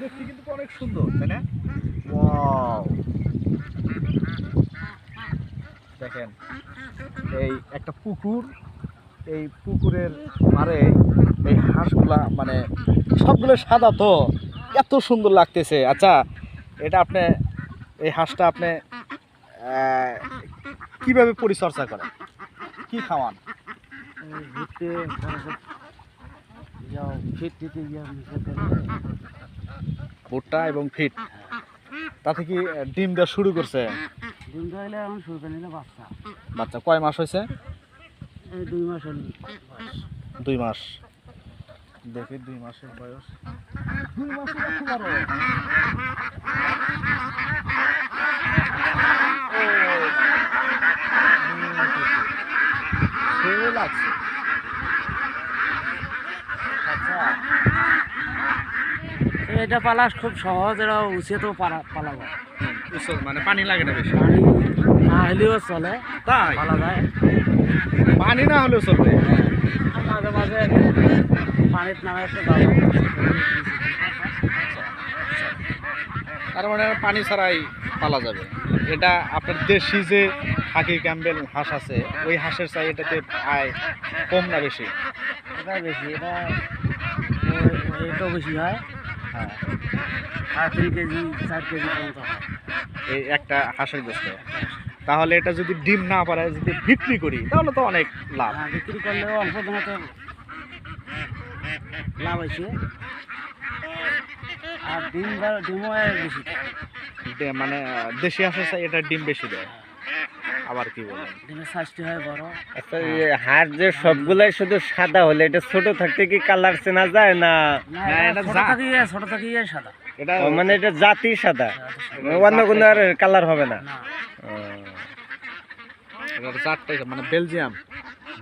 দেখতে কিন্তু অনেক সুন্দর, তাই না? দেখেন, এই একটা পুকুর, এই পুকুরের মারে এই হাঁসগুলা মানে সবগুলো সাদা তো, এত সুন্দর লাগতেছে। আচ্ছা এটা আপনি, এই হাঁসটা আপনি কীভাবে পরিচর্যা করেন? কি খাওয়ান? ভুট্টা এবং ফিট। তাতে কি ডিম দেওয়া শুরু করছে? ডিম খাইলে এখন শুরু করে নিলে বাচ্চা। বাচ্চা কয় মাস হয়েছে? এই দুই মাস হল। দুই মাস। দেখি দুই মাসের বয়স। দুই মাসের। লাগছে। এটা পালা খুব সহজ এটা উচিত পালা পালাবো। মানে পানি লাগে না বেশি। না হলেও চলে। তাই? পালা যায়। পানি না হলেও চলবে? মাঝে মাঝে পানির নামে একটা যাব তার মানে পানি ছাড়াই পালা যাবে। এটা আপনার দেশি যে খাকি ক্যাম্বেল হাঁস আছে ওই হাঁসের চাই এটাতে আয় কম না বেশি? এটা বেশি এটা এটাও বেশি হয়। হ্যাঁ। আর কেজি চার কেজি পর্যন্ত হয়। এই একটা হাঁসের গোস্ত। তাহলে এটা যদি ডিম না পারে যদি বিক্রি করি তাহলে তো অনেক লাভ। হ্যাঁ, বিক্রি করলেও অল্প তো লাভ হয়েছে। আর ডিম ডিমও বেশি। মানে দেশি হাঁসের এটা ডিম বেশি দেয়। আবার কি বলেন? হয় আচ্ছা এই হাড় যে সবগুলাই শুধু সাদা হলে এটা ছোট থাকতে কি কালার চেনা যায় না? ছোট। থেকে সাদা। এটা মানে এটা জাতি সাদা? সাদা। অন্য কোনো আর কালার হবে না? না। চারটাই মানে বেলজিয়াম।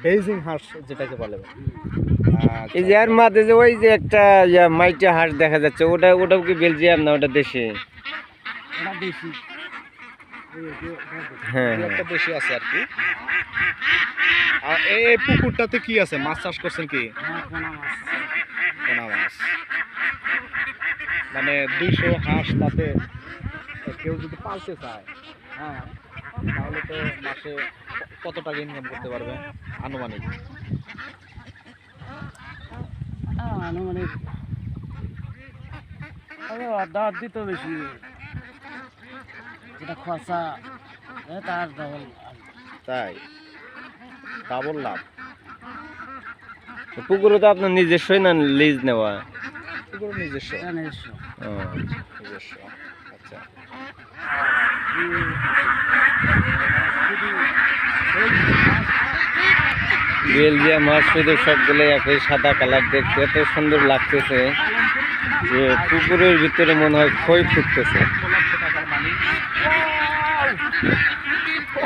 বেইজিং হাঁস যেটাকে বলে। আচ্ছা। এই যে আর মাঝে যে ওই যে একটা মাইটা হাঁস দেখা যাচ্ছে ওটা ওটাও কি বেলজিয়াম না ওটা দেশে। হ্যাঁ হ্যাঁ একটা বেশি আছে আর কি। আর এই পুকুরটাতে কি আছে? মাছ চাষ করছেন কি? হ্যাঁ, পোনা মাছ মানে দুইশো হাঁস তাতে কেউ যদি পালতে চায় হ্যাঁ তাহলে তো মাসে কত টাকা ইনকাম করতে পারবে আনুমানিক? আনুমানিক অর্ধা অর্ধি বেশি। যেটা খরচা তার ডবল তাই? ডাবল লাভ। পুকুরে তো আপনার নিজস্বই না লিজ নেওয়া? পুকুর নিজস্ব। নিজস্ব। নিজস্ব। আচ্ছা। বেলজিয়াম হাঁস শুধু সবগুলো একই সাদা কালার দেখতে এত সুন্দর লাগতেছে যে পুকুরের ভিতরে মনে হয় খই ফুটতেছে।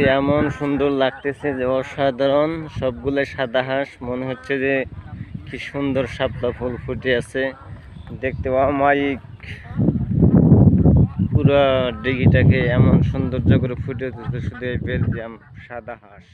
দেখতে এমন সুন্দর লাগতেছে যে অসাধারণ। সবগুলো সাদা হাঁস, মনে হচ্ছে যে কি সুন্দর শাপলা ফুল ফুটে আছে। দেখতে অমায়িক পুরো ডিগিটাকে এমন সৌন্দর্য করে ফুটে উঠেছে, শুধু এই বেলজিয়াম সাদা হাঁস।